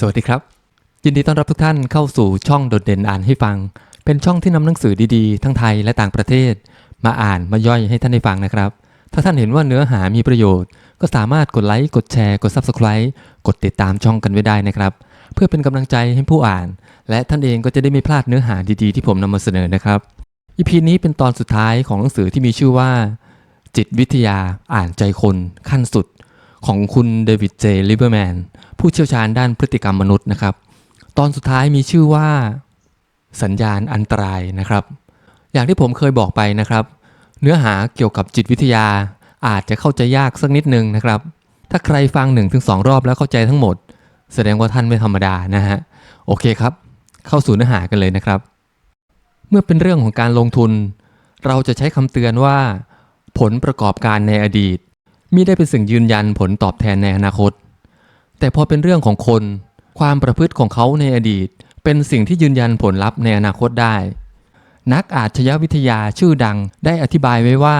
สวัสดีครับ ยินดีต้อนรับทุกท่านเข้าสู่ช่องโดดเด่นอ่านให้ฟัง เป็นช่องที่นำหนังสือดีๆ ทั้งไทยและต่างประเทศ มาอ่านมาย่อยให้ท่านได้ฟังนะครับ ถ้าท่านเห็นว่าเนื้อหามีประโยชน์ ก็สามารถกดไลค์กดแชร์กด Subscribe กดติดตามช่องกันไว้ได้นะครับ เพื่อเป็นกำลังใจให้ผู้อ่าน และท่านเองก็จะได้ไม่พลาดเนื้อหาดีๆ ที่ผมนำมาเสนอนะครับอีพีนี้เป็นตอนสุดท้ายของหนังสือที่มีชื่อว่า จิตวิทยาอ่านใจคนขั้นสุด ของคุณเดวิดเจลิเบอร์แมนผู้เชี่ยวชาญด้านพฤติกรรมมนุษย์นะครับ ตอนสุดท้ายมีชื่อว่าสัญญาณอันตรายนะครับ อย่างที่ผมเคยบอกไปนะครับ เนื้อหาเกี่ยวกับจิตวิทยาอาจจะเข้าใจยากสักนิดนึงนะครับ ถ้าใครฟัง1นถึงสรอบแล้วเข้าใจทั้งหมด แสดงว่าท่านไม่ธรรมดานะฮะ โอเคครับ เข้าสู่เนื้อหากันเลยนะครับ เมื่อเป็นเรื่องของการลงทุน เราจะใช้คำเตือนว่า ผลประกอบการในอดีต มิได้เป็นสิ่งยืนยันผลตอบแทนในอนาคต แต่พอเป็นเรื่องของคน ความประพฤติของเขาในอดีต เป็นสิ่งที่ยืนยันผลลัพธ์ในอนาคตได้ นักอาชญาวิทยาชื่อดังได้อธิบายไว้ว่า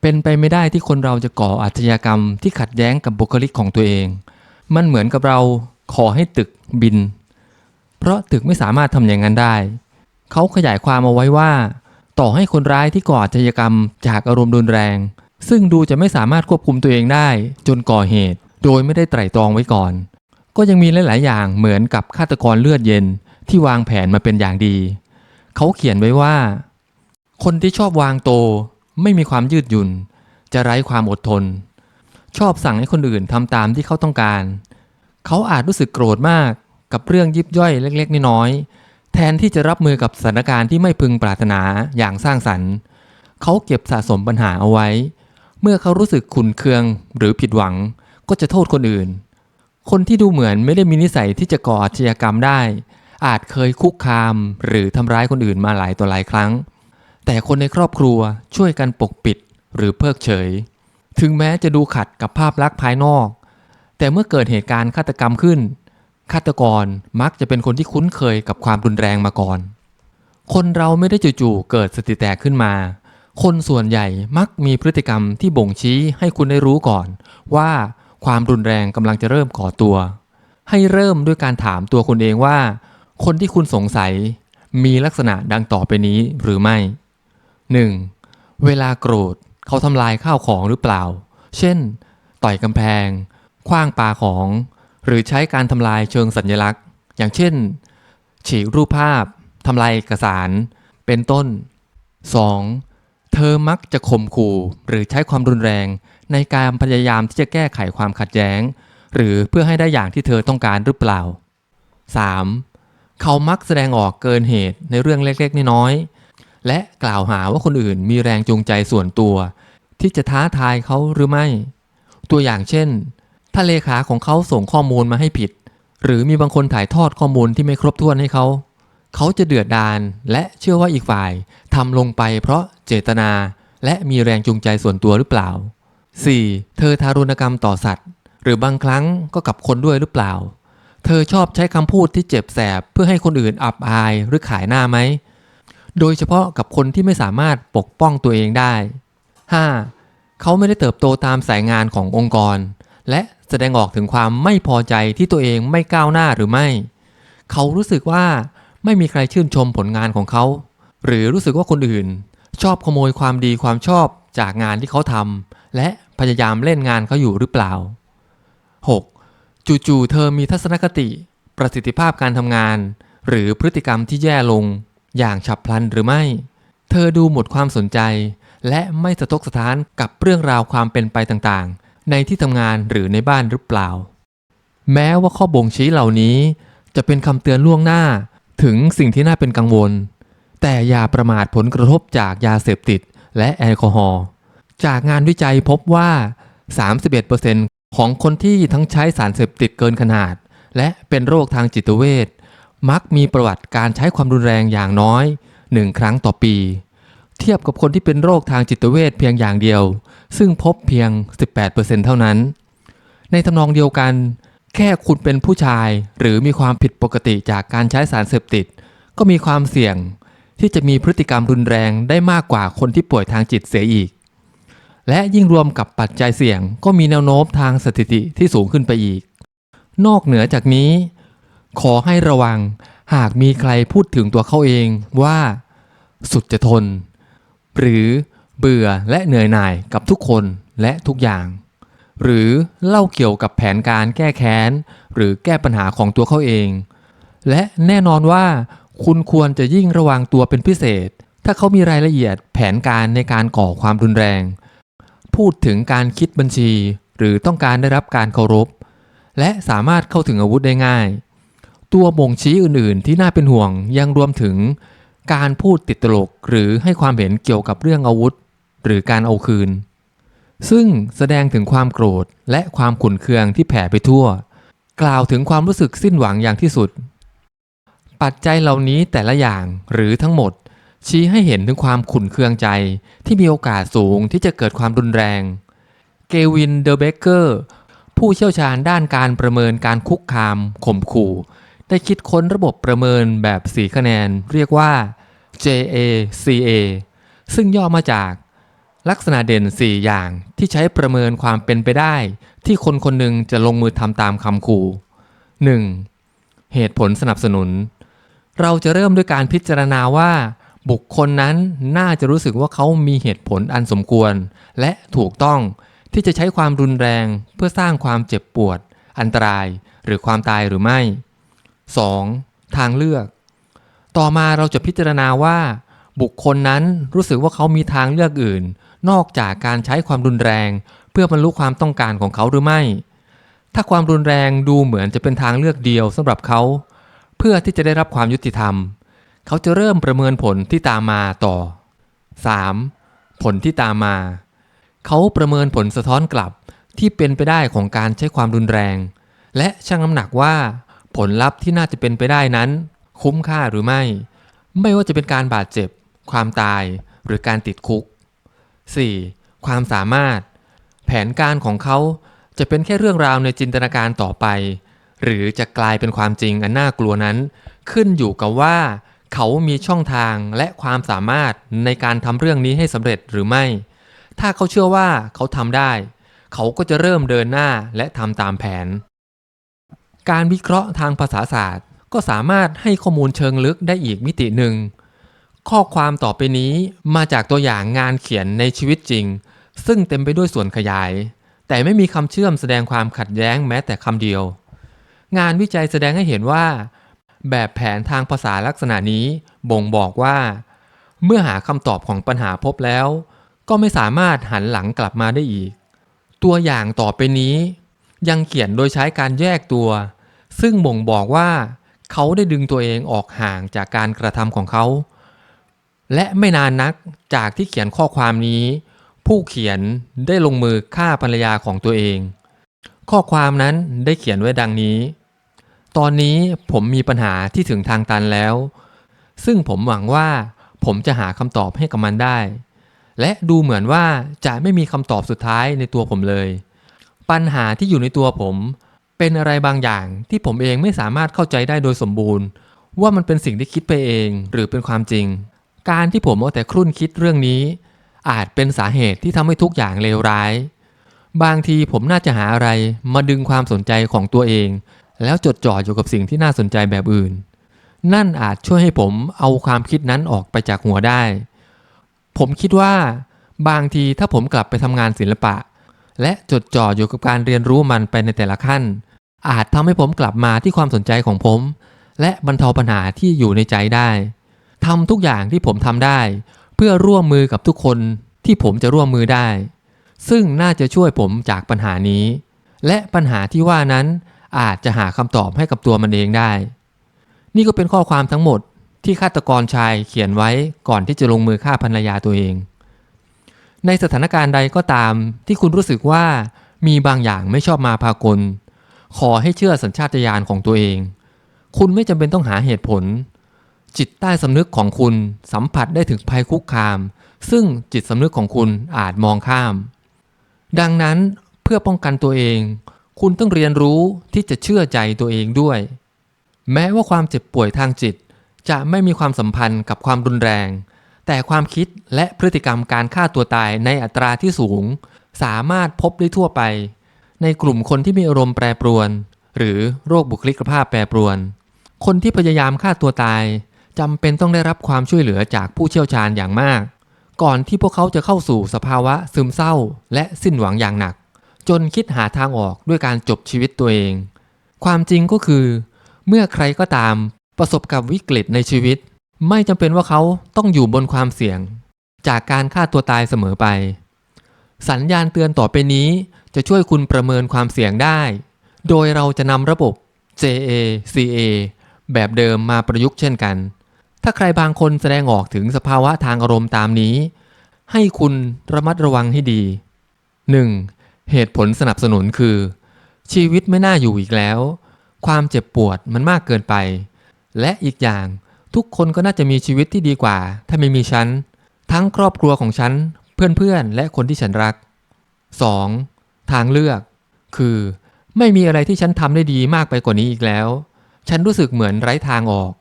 เป็นไปไม่ได้ที่คนเราจะก่ออาชญากรรมที่ขัดแย้งกับบุคลิกของตัวเอง มันเหมือนกับเราขอให้ตึกบิน เพราะตึกไม่สามารถทำอย่างนั้นได้ เขาขยายความเอาไว้ว่า ต่อให้คนร้ายที่ก่ออาชญากรรมจากอารมณ์รุนแรง ซึ่งดูจะไม่สามารถควบคุมตัวเองได้จนก่อเหตุ โดยไม่ได้ไตร่ตรองไว้ก่อน ก็ยังมีหลาย ๆ อย่างเหมือนกับฆาตกรเลือดเย็นที่วางแผนมาเป็นอย่างดี เขาเขียนไว้ว่า คนที่ชอบวางโต ไม่มีความยืดหยุ่น จะไร้ความอดทน ชอบสั่งให้คนอื่นทำตามที่เขาต้องการ เขาอาจรู้สึกโกรธมากกับเรื่องยิบย่อยเล็ก ๆ น้อยๆแทนที่จะรับมือกับสถานการณ์ที่ไม่พึงปรารถนาอย่างสร้างสรรค์ เขาเก็บสะสมปัญหาเอาไว้ เมื่อเขารู้สึกขุนเคืองหรือผิดหวัง ก็จะโทษคนอื่น คนที่ดูเหมือนไม่ได้มีนิสัยที่จะก่ออาชญากรรมได้ อาจเคยคุกคามหรือทำร้ายคนอื่นมาหลายต่อหลายครั้ง แต่คนในครอบครัวช่วยกันปกปิดหรือเพิกเฉย ถึงแม้จะดูขัดกับภาพลักษณ์ภายนอก แต่เมื่อเกิดเหตุการณ์ฆาตกรรมขึ้นฆาตกรมักจะเป็นคนที่คุ้นเคยกับความรุนแรงมาก่อน คนเราไม่ได้จู่ๆเกิดสติแตกขึ้นมา คนส่วนใหญ่มักมีพฤติกรรมที่บ่งชี้ให้คุณได้รู้ก่อน ว่าความรุนแรงกำลังจะเริ่มก่อตัว ให้เริ่มด้วยการถามตัวคุณเองว่า คนที่คุณสงสัยมีลักษณะดังต่อไปนี้หรือไม่ 1. เวลาโกรธเขาทำลายข้าวของหรือเปล่า เช่น ต่อยกำแพงคว้างปาของ หรือใช้การทำลายเชิงสัญลักษณ์ อย่างเช่น ฉีกรูปภาพทำลายเอกสาร เป็นต้น 2. เธอมักจะข่มขู่หรือใช้ความรุนแรง ในการพยายามที่จะแก้ไขความขัดแย้ง หรือเพื่อให้ได้อย่างที่เธอต้องการหรือเปล่า 3. เขามักแสดงออกเกินเหตุในเรื่องเล็กๆ น้อยๆ และกล่าวหาว่าคนอื่นมีแรงจูงใจส่วนตัว ที่จะท้าทายเขาหรือไม่ ตัวอย่างเช่น ถ้าเลขาของเขาส่งข้อมูลมาให้ผิด หรือมีบางคนถ่ายทอดข้อมูลที่ไม่ครบถ้วนให้เขา เขาจะเดือดดาลและเชื่อว่าอีกฝ่ายทำลงไปเพราะเจตนาและมีแรงจูงใจส่วนตัวหรือเปล่า 4. เธอทารุณกรรมต่อสัตว์ หรือบางครั้งก็กับคนด้วยหรือเปล่า เธอชอบใช้คำพูดที่เจ็บแสบเพื่อให้คนอื่นอับอายหรือขายหน้าไหม โดยเฉพาะกับคนที่ไม่สามารถปกป้องตัวเองได้ 5. เขาไม่ได้เติบโตตามสายงานขององค์กร และแสดงออกถึงความไม่พอใจที่ตัวเองไม่ก้าวหน้าหรือไม่ เขารู้สึกว่า ไม่มีใครชื่นชมผลงานของเขา หรือรู้สึกว่าคนอื่น ชอบขโมยความดีความชอบจากงานที่เขาทำและพยายามเล่นงานเขาอยู่หรือเปล่า 6. จู่ๆเธอมีทัศนคติ ประสิทธิภาพการทำงาน หรือพฤติกรรมที่แย่ลง อย่างฉับพลันหรือไม่ เธอดูหมดความสนใจ และไม่สะทกสะท้านกับเรื่องราวความเป็นไปต่างๆ ในที่ทำงานหรือในบ้านหรือเปล่า แม้ว่าข้อบ่งชี้เหล่านี้จะเป็นคำเตือนล่วงหน้า ถึงสิ่งที่น่าเป็นกังวล แต่อย่าประมาทผลกระทบจากยาเสพติดและแอลกอฮอล์จากงานวิจัยพบว่า 31%ของคนที่ทั้งใช้สารเสพติดเกินขนาด และเป็นโรคทางจิตเวชมักมีประวัติการใช้ความรุนแรงอย่างน้อย 1 ครั้งต่อปี เทียบกับคนที่เป็นโรคทางจิตเวชเพียงอย่างเดียว ซึ่งพบเพียง 18%เท่านั้น ในทำนองเดียวกัน แค่คุณเป็นผู้ชายหรือมีความผิดปกติจากการใช้สารเสพติด ก็มีความเสี่ยงที่จะมีพฤติกรรมรุนแรงได้มากกว่าคนที่ป่วยทางจิตเสียอีก และยิ่งรวมกับปัจจัยเสี่ยงก็มีแนวโน้มทางสถิติที่สูงขึ้นไปอีก นอกเหนือจากนี้ ขอให้ระวังหากมีใครพูดถึงตัวเขาเองว่า สุดจะทน หรือเบื่อและเหนื่อยหน่ายกับทุกคนและทุกอย่าง หรือเล่าเกี่ยวกับแผนการแก้แค้น หรือแก้ปัญหาของตัวเขาเอง และแน่นอนว่า คุณควรจะยิ่งระวังตัวเป็นพิเศษ ถ้าเขามีรายละเอียดแผนการในการก่อความรุนแรง พูดถึงการคิดบัญชี หรือต้องการได้รับการเคารพ และสามารถเข้าถึงอาวุธได้ง่าย ตัวบ่งชี้อื่น ๆ ที่น่าเป็นห่วงยังรวมถึง การพูดติดตลกหรือให้ความเห็นเกี่ยวกับเรื่องอาวุธ หรือการเอาคืน ซึ่งแสดงถึงความโกรธและความขุ่นเคืองที่แผ่ไปทั่ว กล่าวถึงความรู้สึกสิ้นหวังอย่างที่สุด ปัจจัยเหล่านี้แต่ละอย่างหรือทั้งหมด ชี้ให้เห็นถึงความขุ่นเคืองใจที่มีโอกาสสูงที่จะเกิดความรุนแรง เกวินเดอเบเกอร์ผู้เชี่ยวชาญด้านการประเมินการคุกคามข่มขู่ ได้คิดค้นระบบประเมินแบบ4คะแนน เรียกว่า JACA ซึ่งย่อมาจาก ลักษณะเด่น 4 อย่างที่ใช้ประเมินความเป็นไปได้ ที่คนคนหนึ่งจะลงมือทำตามคำขู่ 1. เหตุผลสนับสนุน เราจะเริ่มด้วยการพิจารณาว่า บุคคลนั้นน่าจะรู้สึกว่าเขามีเหตุผลอันสมควร และถูกต้องที่จะใช้ความรุนแรงเพื่อสร้างความเจ็บปวด อันตรายหรือความตายหรือไม่ 2. ทางเลือก ต่อมาเราจะพิจารณาว่า บุคคลนั้นรู้สึกว่าเขามีทางเลือกอื่น นอกจากการใช้ความรุนแรง เพื่อบรรลุความต้องการของเขาหรือไม่ ถ้าความรุนแรงดูเหมือนจะเป็นทางเลือกเดียวสำหรับเขา เพื่อที่จะได้รับความยุติธรรม เขาจะเริ่มประเมินผลที่ตามมาต่อ 3. ผลที่ตามมา เขาประเมินผลสะท้อนกลับที่เป็นไปได้ของการใช้ความรุนแรง และชั่งน้ำหนักว่า ผลลัพธ์ที่น่าจะเป็นไปได้นั้น คุ้มค่าหรือไม่ ไม่ว่าจะเป็นการบาดเจ็บ ความตาย หรือการติดคุก 4. ความสามารถ แผนการของเขาจะเป็นแค่เรื่องราวในจินตนาการต่อไป หรือจะกลายเป็นความจริงอันน่ากลัวนั้น ขึ้นอยู่กับว่า เขามีช่องทางและความสามารถในการทำเรื่องนี้ให้สำเร็จหรือไม่ ถ้าเขาเชื่อว่าเขาทำได้ เขาก็จะเริ่มเดินหน้าและทำตามแผน การวิเคราะห์ทางภาษาศาสตร์ ก็สามารถให้ข้อมูลเชิงลึกได้อีกมิติหนึ่ง ข้อความต่อไปนี้มาจากตัวอย่างงานเขียนในชีวิตจริง ซึ่งเต็มไปด้วยส่วนขยาย แต่ไม่มีคำเชื่อมแสดงความขัดแย้งแม้แต่คำเดียว งานวิจัยแสดงให้เห็นว่า แบบแผนทางภาษาลักษณะนี้บ่งบอกว่า เมื่อหาคำตอบของปัญหาพบแล้ว ก็ไม่สามารถหันหลังกลับมาได้อีก ตัวอย่างต่อไปนี้ ยังเขียนโดยใช้การแยกตัว ซึ่งบ่งบอกว่า เขาได้ดึงตัวเองออกห่างจากการกระทำของเขา และไม่นานนักจากที่เขียนข้อความนี้ ผู้เขียนได้ลงมือฆ่าภรรยาของตัวเอง ข้อความนั้นได้เขียนไว้ดังนี้ ตอนนี้ผมมีปัญหาที่ถึงทางตันแล้ว ซึ่งผมหวังว่าผมจะหาคำตอบให้กับมันได้ และดูเหมือนว่าจะไม่มีคำตอบสุดท้ายในตัวผมเลย ปัญหาที่อยู่ในตัวผม เป็นอะไรบางอย่างที่ผมเองไม่สามารถเข้าใจได้โดยสมบูรณ์ ว่ามันเป็นสิ่งที่คิดไปเองหรือเป็นความจริง การที่ผมเอาแต่ครุ่นคิดเรื่องนี้ อาจเป็นสาเหตุที่ทำให้ทุกอย่างเลวร้าย บางทีผมน่าจะหาอะไรมาดึงความสนใจของตัวเอง แล้วจดจ่ออยู่กับสิ่งที่น่าสนใจแบบอื่น นั่นอาจช่วยให้ผมเอาความคิดนั้นออกไปจากหัวได้ ผมคิดว่า บางทีถ้าผมกลับไปทำงานศิลปะ และจดจ่ออยู่กับการเรียนรู้มันไปในแต่ละขั้น อาจทำให้ผมกลับมาที่ความสนใจของผม และบรรเทาปัญหาที่อยู่ในใจได้ ทำทุกอย่างที่ผมทำได้ เพื่อร่วมมือกับทุกคนที่ผมจะร่วมมือได้ ซึ่งน่าจะช่วยผมจากปัญหานี้ และปัญหาที่ว่านั้นอาจจะหาคำตอบให้กับตัวมันเองได้ นี่ก็เป็นข้อความทั้งหมดที่ฆาตกรชายเขียนไว้ก่อนที่จะลงมือฆ่าภรรยาตัวเอง ในสถานการณ์ใดก็ตามที่คุณรู้สึกว่ามีบางอย่างไม่ชอบมาพากล ขอให้เชื่อสัญชาตญาณของตัวเอง คุณไม่จำเป็นต้องหาเหตุผล จิตใต้สำนึกของคุณสัมผัสได้ถึงภัยคุกคาม ซึ่งจิตสำนึกของคุณอาจมองข้าม ดังนั้นเพื่อป้องกันตัวเอง คุณต้องเรียนรู้ที่จะเชื่อใจตัวเองด้วย แม้ว่าความเจ็บป่วยทางจิต จะไม่มีความสัมพันธ์กับความรุนแรง แต่ความคิดและพฤติกรรมการฆ่าตัวตายในอัตราที่สูง สามารถพบได้ทั่วไป ในกลุ่มคนที่มีอารมณ์แปรปรวน หรือโรคบุคลิกภาพแปรปรวน คนที่พยายามฆ่าตัวตาย จำเป็นต้องได้รับความช่วยเหลือจากผู้เชี่ยวชาญอย่างมาก ก่อนที่พวกเขาจะเข้าสู่สภาวะซึมเศร้า และสิ้นหวังอย่างหนัก จนคิดหาทางออกด้วยการจบชีวิตตัวเอง ความจริงก็คือ เมื่อใครก็ตามประสบกับวิกฤตในชีวิต ไม่จำเป็นว่าเขาต้องอยู่บนความเสี่ยง จากการฆ่าตัวตายเสมอไป สัญญาณเตือนต่อไปนี้จะช่วยคุณประเมินความเสี่ยงได้ โดยเราจะนำระบบ JA CA แบบเดิมมาประยุกต์เช่นกัน ถ้าใครบางคนแสดงออกถึงสภาวะทางอารมณ์ตามนี้ ให้คุณระมัดระวังให้ดี 1. เหตุผลสนับสนุนคือ ชีวิตไม่น่าอยู่อีกแล้ว ความเจ็บปวดมันมากเกินไป และอีกอย่างทุกคนก็น่าจะมีชีวิตที่ดีกว่า ถ้าไม่มีฉัน ทั้งครอบครัวของฉัน เพื่อนๆ และคนที่ฉันรัก 2. ทางเลือก คือ ไม่มีอะไรที่ฉันทำได้ดีมากไปกว่านี้อีกแล้ว ฉันรู้สึกเหมือนไร้ทางออก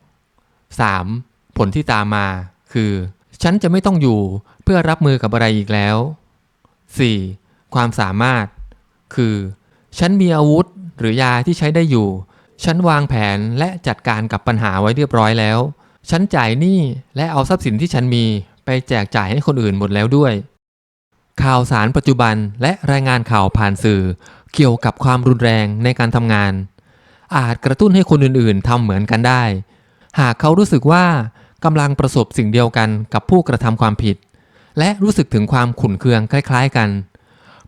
3. ผลที่ตามมาคือ ฉันจะไม่ต้องอยู่เพื่อรับมือกับอะไรอีกแล้ว 4. ความสามารถ คือ ฉันมีอาวุธหรือยาที่ใช้ได้อยู่ ฉันวางแผนและจัดการกับปัญหาไว้เรียบร้อยแล้ว ฉันจ่ายหนี้และเอาทรัพย์สินที่ฉันมีไปแจกจ่ายให้คนอื่นหมดแล้วด้วย ข่าวสารปัจจุบันและรายงานข่าวผ่านสื่อ เกี่ยวกับความรุนแรงในการทำงาน อาจกระตุ้นให้คนอื่นๆทำเหมือนกันได้ หากเขารู้สึกว่ากำลังประสบสิ่งเดียวกันกับผู้กระทำความผิด และรู้สึกถึงความขุ่นเคืองคล้ายๆกัน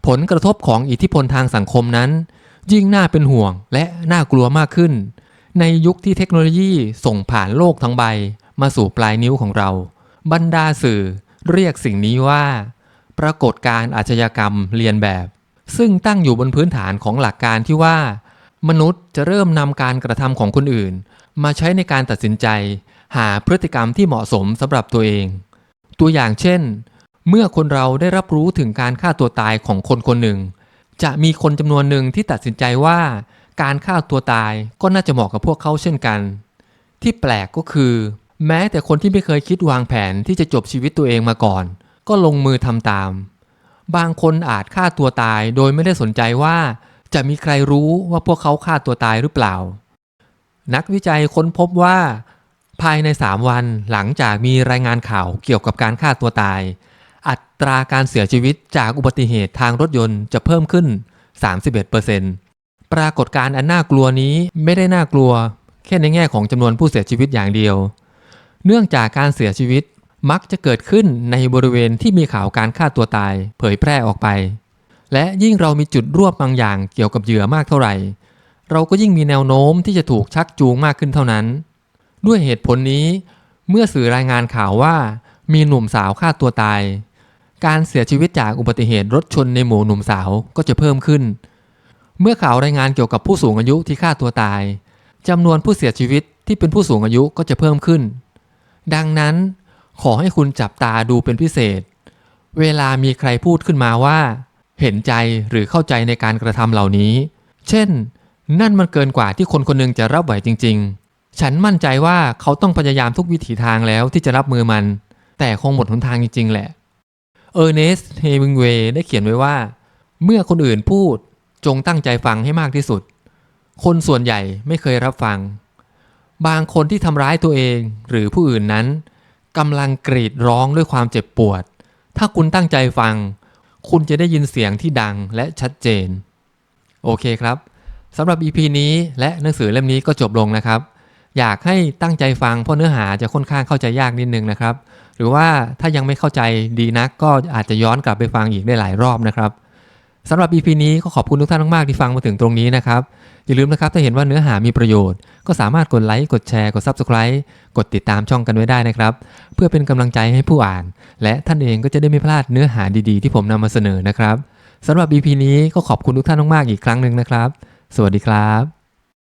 ผลกระทบของอิทธิพลทางสังคมนั้น ยิ่งน่าเป็นห่วงและน่ากลัวมากขึ้น ในยุคที่เทคโนโลยีส่งผ่านโลกทั้งใบ มาสู่ปลายนิ้วของเรา บรรดาสื่อเรียกสิ่งนี้ว่า ปรากฏการณ์อาชญากรรมเรียนแบบ ซึ่งตั้งอยู่บนพื้นฐานของหลักการที่ว่า มนุษย์จะเริ่มนำการกระทำของคนอื่น มาใช้ในการตัดสินใจ หาพฤติกรรมที่เหมาะสมสำหรับตัวเอง ตัวอย่างเช่น เมื่อคนเราได้รับรู้ถึงการฆ่าตัวตายของคนคนหนึ่ง จะมีคนจำนวนหนึ่งที่ตัดสินใจว่า การฆ่าตัวตายก็น่าจะเหมาะกับพวกเขาเช่นกัน ที่แปลกก็คือ แม้แต่คนที่ไม่เคยคิดวางแผนที่จะจบชีวิตตัวเองมาก่อน ก็ลงมือทำตาม บางคนอาจฆ่าตัวตายโดยไม่ได้สนใจว่าจะมีใครรู้ว่าพวกเขาฆ่าตัวตายหรือเปล่า นักวิจัยค้นพบว่า ภายใน 3 วันหลังจากมีรายงานข่าวเกี่ยวกับการฆ่าตัวตาย อัตราการเสียชีวิตจากอุบัติเหตุทางรถยนต์จะเพิ่มขึ้น 31%ปรากฏการณ์อันน่ากลัวนี้ไม่ได้น่ากลัว แค่ในแง่ของจำนวนผู้เสียชีวิตอย่างเดียว เนื่องจากการเสียชีวิตมักจะเกิดขึ้นในบริเวณที่มีข่าวการฆ่าตัวตาย เผยแพร่ออกไป และยิ่งเรามีจุดรวบบางอย่างเกี่ยวกับเหยื่อมากเท่าไหร่ เราก็ยิ่งมีแนวโน้มที่จะถูกชักจูงมากขึ้นเท่านั้น ด้วยเหตุผลนี้ เมื่อสื่อรายงานข่าวว่ามีหนุ่มสาวฆ่าตัวตาย การเสียชีวิตจากอุบัติเหตุรถชนในหมู่หนุ่มสาวก็จะเพิ่มขึ้น เมื่อข่าวรายงานเกี่ยวกับผู้สูงอายุที่ฆ่าตัวตายจำนวนผู้เสียชีวิตที่เป็นผู้สูงอายุก็จะเพิ่มขึ้น ดังนั้น ขอให้คุณจับตาดูเป็นพิเศษ เวลามีใครพูดขึ้นมาว่า เห็นใจหรือเข้าใจในการกระทำเหล่านี้ เช่น นั่นมันเกินกว่าที่คนคนหนึงจะรับไหวจริง ๆ ฉันมั่นใจว่าเขาต้องพยายามทุกวิถีทางแล้วที่จะรับมือมัน แต่คงหมดหนทางจริง ๆ แหละ เออร์เนสต์ เฮมิงเวย์ได้เขียนไว้ว่า เมื่อคนอื่นพูดจงตั้งใจฟังให้มากที่สุด คนส่วนใหญ่ไม่เคยรับฟัง บางคนที่ทำร้ายตัวเองหรือผู้อื่นนั้นกำลังกรีดร้องด้วยความเจ็บปวด ถ้าคุณตั้งใจฟัง คุณจะได้ยินเสียงที่ดังและชัดเจน โอเคครับ สำหรับ EP นี้และหนังสือเล่มนี้ก็จบลงนะครับ อยากให้ตั้งใจฟังเพราะเนื้อหาจะค่อนข้างเข้าใจยากนิดนึงนะครับ หรือว่าถ้ายังไม่เข้าใจดีนัก ก็อาจจะย้อนกลับไปฟังอีกได้หลายรอบนะครับสำหรับ EP นี้ก็ขอบคุณทุกท่านมากๆที่ฟังมาถึงตรงนี้นะครับ อย่าลืมนะครับถ้าเห็นว่าเนื้อหามีประโยชน์ ก็สามารถกดไลค์กดแชร์กด Subscribe กดติดตามช่องกันไว้ได้นะครับ เพื่อเป็นกำลังใจให้ผู้อ่าน และท่านเองก็จะได้ไม่พลาดเนื้อหาดีๆ ที่ผมนำมาเสนอนะครับสำหรับ EP นี้ก็ขอบคุณทุกท่านมากๆอีกครั้งหนึ่งนะครับ สวัสดีครับ